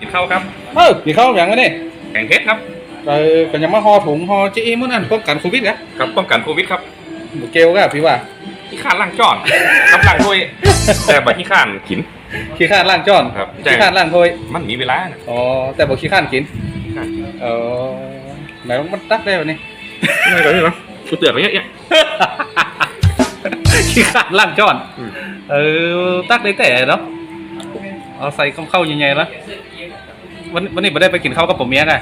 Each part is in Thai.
กินข้าวครับเออกี่เข้าวอย่างวะนี่แข่งเพชรครับเออกันยังมาห่อถุงห่อจีมื้อนั้นป้องกันโควิดกะครับป้องกันโควิดครับบุเกลกะพี่ว่าขี้ข้านล่างจอดกับล่างถ้วยแต่บัขี้ข้านกินขี้ข้านล่างจ้อนครับใช่ขี้ข้านล่างถ้วยมันมีเวลาอ๋อแต่บอกขี้ข้านกินขี้ข้านกินเออไหนมันตักได้วะนี่ไม่ก็ใช่เนาะกูเตือนไปเยอะแยะขี้ข้านล่างจ้อนอืมเออตักได้แต่เนาะเอาใส่ข้าวเข้าใหญ่ๆแล้ว วันวันนี้ไม่ได้ไปกินข้าวกับผมเมียไง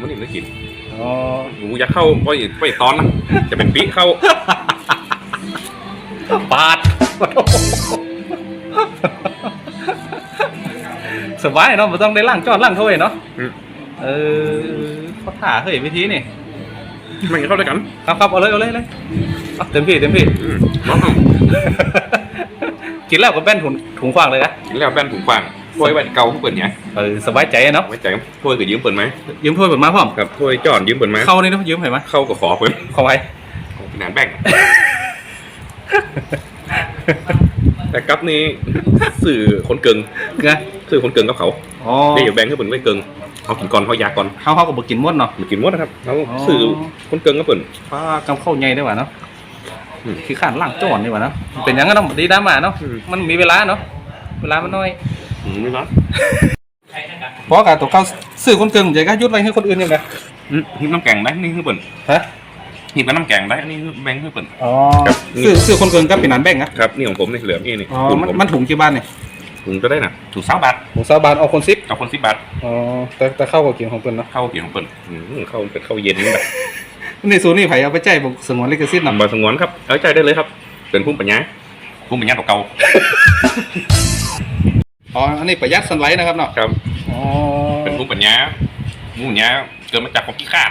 มันนี่ไม่กินอ๋อหนูอยากเข้าไปไปตอนนะจะเป็นปีเข้าปาดสบายเนาะไม่ต้องได้ล่างจ้อนล่างถ้วยเนาะอืมเออเขาถ่าเฮ้ยวิธีนี่มันเข้าด้วยกันครับครับเอาเลยเอาเลยเอาเลยเอาเต็มที่เต็มที่อืมน้องกินแล้วก็แป้นถุงถุงขวางเลยนะกินแล้วแบนถุงฟาง ถ้วยไว้เก่าเปิดเนี่ยเออสบายใจอะเนาะไว้ใจถ้วยก็ยืมเปิดไหมยืมถ้วยผมมาพร้อมครับถ้วยจอดยืมเปิดไหมเข้านี่นะยืมเห็นไหมเข้าก็ขอเปิดขอไว้งานแบ่งแต่กับนี้สื่อคนเกิงนะสื่อคนเกิงกับเขาอ๋อได้อยู่แบงค์ให้เปิดไว้เกิงเขากินก่อนเขายาก่อนเข้าเข้ากับบกินหมดเนาะมันกินหมดนะครับเขาอ๋อสื่อคนเกิงก็เปิดป้ากำเข้าใหญ่ได้หว่าเนาะอืมคือข้านล่างจ้อนดีกว่าเนาะเป็นอย่างนั้นเนาะดีด้ามาเนาะอืมมันมีเวลาเนาะเวลามันน้อยอืม ไม่ร้อนเพราะการตัวเขาซื้อคนเกินใจก็ยุดไว้ให้คนอื่นยังไงอืมหิบน้ำแกงได้นี่คือเปิดฮะหิบกับน้ำแกงได้อันนี้คือแบงค์คือเปิดอ๋อครับซื้อซื้อคนเกินก็เป็นนันแบ่งนะครับนี่ของผมนี่เหลือนี่นี่อ๋อถุงมันผมมันถุงกี่บาทเนี่ยถุงจะได้น่ะถุงสามบาทถุงซาบานเอาคนซิปเอาคนสิบบาทอ๋อแต่แต่เข้ากับกินของเพิ่นเนาะเข้าเกี่ยวของเปิดอืมเข้าเป็นเข้าเย็นแบบนี่สูนี่ไผเอาไปใจบอกสงวนลิขสิทธิ์นำนำมาสงวนครับเอาใจได้เลยครับเป็นพุ่มปัญญาพุ่มปัญญาตัวเก่า อ๋อ อันนี้ประหยัดสันไลท์นะครับเนาะ ครับ อ๋อ เป็นพุ่มปัญญาหมูปัญญาเกิดมาจากของขี้ข้าด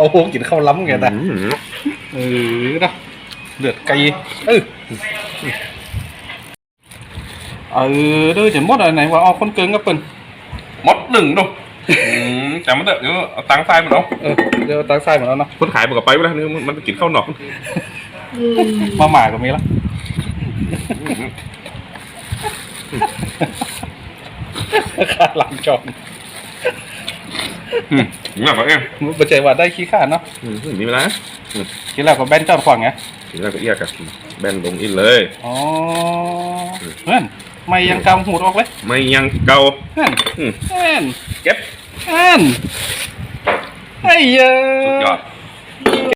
โอ้โหกินข้าวล้ำไงแต่อืมเออเนาะเลือดไก่เออเออเด้อจะหมดอะไรไหนว่าเอาคนเกินก็เปิ้นมดหนึ่งดู อืมแต่มันเถอะเดี๋ยวเอาตังค์ทรายมันเอาเออเดี๋ยวตาซ้ายหมดแล้วเนาะคนขายบอกกับไปไปแล้วนี่มันไปกินข้าวนอกมาหมาก็มีแล้วขาหลังจอมอืมถึงแล้วก็เองบัจเจว่าได้ขี้ขาดเนาะอืมมีเวลากินแล้วก็แบนจอดขวางไงถึงแล้วก็เอียกอะแบนลงอินเลยอ๋อเพื่อน ไม่ยังกำหูดออกเลยไม่ยังเก่าเพื่อนอืมเพื่อนเก็บเพื่อนไอ้เหี้ยสุดยอด